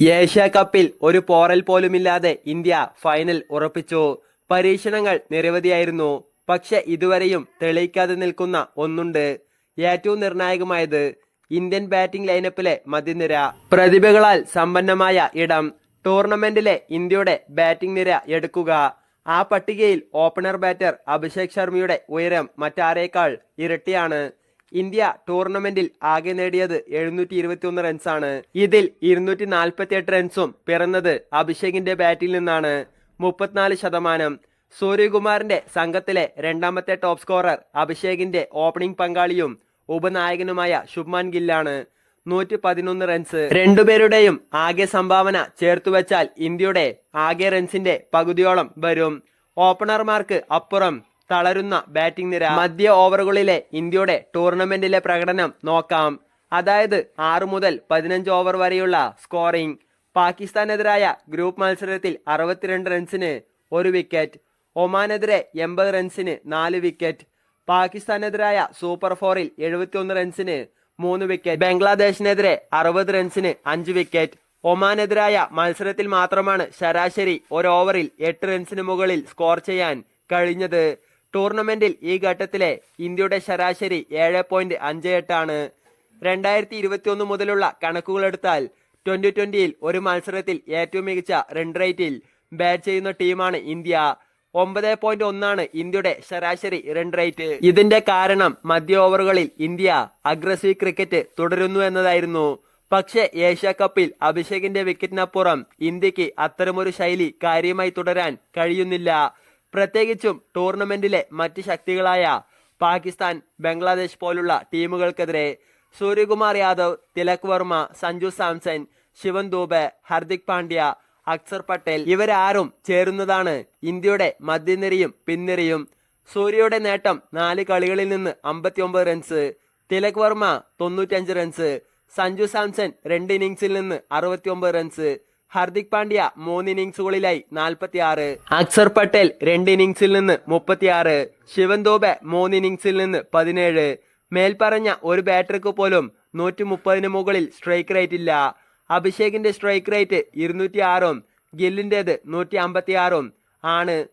Asia കപ്പിൽ ഒരു പോറൽ പോലുമില്ലാതെ ഇന്ത്യ ഫൈനൽ ഉറപ്പിച്ചു. പരീക്ഷണങ്ങൾ നിരവധിയായിരുന്നു. പക്ഷെ ഇതുവരെയും തെളിയിക്കാതെ നിൽക്കുന്ന ഒന്നുണ്ട്. ഏറ്റവും നിർണായകമായത് ഇന്ത്യൻ ബാറ്റിംഗ് ലൈനപ്പിലെ മധ്യനിര. പ്രതിഭകളാൽ സമ്പന്നമായ ഇടം. ടൂർണമെന്റിലെ ഇന്ത്യയുടെ ബാറ്റിംഗ് നിര എടുക്കുക. ആ പട്ടികയിൽ ഓപ്പണർ ബാറ്റർ അഭിഷേക് ശർമ്മയുടെ ഉയരം മറ്റാരേക്കാൾ ഇരട്ടിയാണ്. ഇന്ത്യ ടൂർണമെന്റിൽ ആകെ നേടിയത് എഴുന്നൂറ്റി ഇരുപത്തിയൊന്ന് റൺസാണ്. ഇതിൽ ഇരുന്നൂറ്റി നാൽപ്പത്തി എട്ട് റൺസും പിറന്നത് അഭിഷേകിന്റെ ബാറ്റിൽ നിന്നാണ്. മുപ്പത്തിനാല് ശതമാനം. സൂര്യകുമാറിന്റെ സംഘത്തിലെ രണ്ടാമത്തെ ടോപ്പ് സ്കോറർ അഭിഷേകിന്റെ ഓപ്പണിംഗ് പങ്കാളിയും ഉപനായകനുമായ ശുഭ്മാൻ ഗില്ലാണ്. നൂറ്റി പതിനൊന്ന് റൺസ്. രണ്ടുപേരുടെയും ആകെ സംഭാവന ചേർത്തുവച്ചാൽ ഇന്ത്യയുടെ ആകെ റൺസിന്റെ പകുതിയോളം വരും. ഓപ്പണർമാർക്ക് അപ്പുറം തളരുന്ന ബാറ്റിംഗ് നിര മധ്യ ഓവറുകളിലെ ഇന്ത്യയുടെ ടൂർണമെന്റിലെ പ്രകടനം നോക്കാം. അതായത് ആറ് മുതൽ പതിനഞ്ച് ഓവർ വരെയുള്ള സ്കോറിംഗ്. പാകിസ്ഥാനെതിരായ ഗ്രൂപ്പ് മത്സരത്തിൽ അറുപത്തിരണ്ട് റൺസിന് ഒരു വിക്കറ്റ്. ഒമാനെതിരെ എൺപത് റൺസിന് നാല് വിക്കറ്റ്. പാകിസ്ഥാനെതിരായ സൂപ്പർ ഫോറിൽ എഴുപത്തിയൊന്ന് റൺസിന് മൂന്ന് വിക്കറ്റ്. ബംഗ്ലാദേശിനെതിരെ അറുപത് റൺസിന് അഞ്ച് വിക്കറ്റ്. ഒമാനെതിരായ മത്സരത്തിൽ മാത്രമാണ് ശരാശരി ഒരു ഓവറിൽ എട്ട് റൺസിന് മുകളിൽ സ്കോർ ചെയ്യാൻ കഴിഞ്ഞത്. ടൂർണമെന്റിൽ ഈ ഘട്ടത്തിലെ ഇന്ത്യയുടെ ശരാശരി ഏഴ് പോയിന്റ് അഞ്ച് എട്ടാണ് രണ്ടായിരത്തി ഇരുപത്തിയൊന്ന് മുതലുള്ള കണക്കുകളെടുത്താൽ ട്വന്റി ട്വന്റിയിൽ ഒരു മത്സരത്തിൽ ഏറ്റവും മികച്ച റൺ റേറ്റിൽ ബാറ്റ് ചെയ്യുന്ന ടീമാണ് ഇന്ത്യ. ഒമ്പത് പോയിന്റ് ഒന്നാണ് ഇന്ത്യയുടെ ശരാശരി റൺ റേറ്റ് ഇതിന്റെ കാരണം മധ്യ ഓവറുകളിൽ ഇന്ത്യ അഗ്രസീവ് ക്രിക്കറ്റ് തുടരുന്നു എന്നതായിരുന്നു. പക്ഷേ ഏഷ്യ കപ്പിൽ അഭിഷേകിന്റെ വിക്കറ്റിനപ്പുറം ഇന്ത്യയ്ക്ക് അത്തരമൊരു ശൈലി കാര്യമായി തുടരാൻ കഴിയുന്നില്ല. പ്രത്യേകിച്ചും ടൂർണമെന്റിലെ മറ്റ് ശക്തികളായ പാകിസ്ഥാൻ ബംഗ്ലാദേശ് പോലുള്ള ടീമുകൾക്കെതിരെ സൂര്യകുമാർ യാദവ് തിലക് വർമ്മ സഞ്ജു സാംസൺ ശിവൻ ദൂബെ ഹർദിക് പാണ്ഡ്യ അക്സർ പട്ടേൽ ഇവരാരും ചേരുന്നതാണ് ഇന്ത്യയുടെ മധ്യനിരയും പിൻനിരയും സൂര്യയുടെ നേട്ടം നാല് കളികളിൽ നിന്ന് അമ്പത്തിയൊമ്പത് റൺസ് തിലക് വർമ്മ തൊണ്ണൂറ്റഞ്ച് റൺസ് സഞ്ജു സാംസൺ രണ്ട് ഇന്നിംഗ്സിൽ നിന്ന് അറുപത്തിയൊമ്പത് റൺസ് ഹർദിക് പാണ്ഡ്യ മൂന്ന് ഇന്നിംഗ്സുകളിലായി നാൽപ്പത്തിയാറ്. അക്സർ പട്ടേൽ രണ്ട് ഇന്നിംഗ്സിൽ നിന്ന് മുപ്പത്തിയാറ്. ശിവൻ ദോബെ മൂന്ന് ഇന്നിംഗ്സിൽ നിന്ന് പതിനേഴ്. മേൽപ്പറഞ്ഞ ഒരു ബാറ്റർക്ക് പോലും നൂറ്റി മുപ്പതിന് മുകളിൽ സ്ട്രൈക്ക് റേറ്റ് ഇല്ല. അഭിഷേകിന്റെ സ്ട്രൈക്ക് റേറ്റ് ഇരുന്നൂറ്റി ആറും ഗില്ലിന്റെത് നൂറ്റി അമ്പത്തിയാറും ആണ്.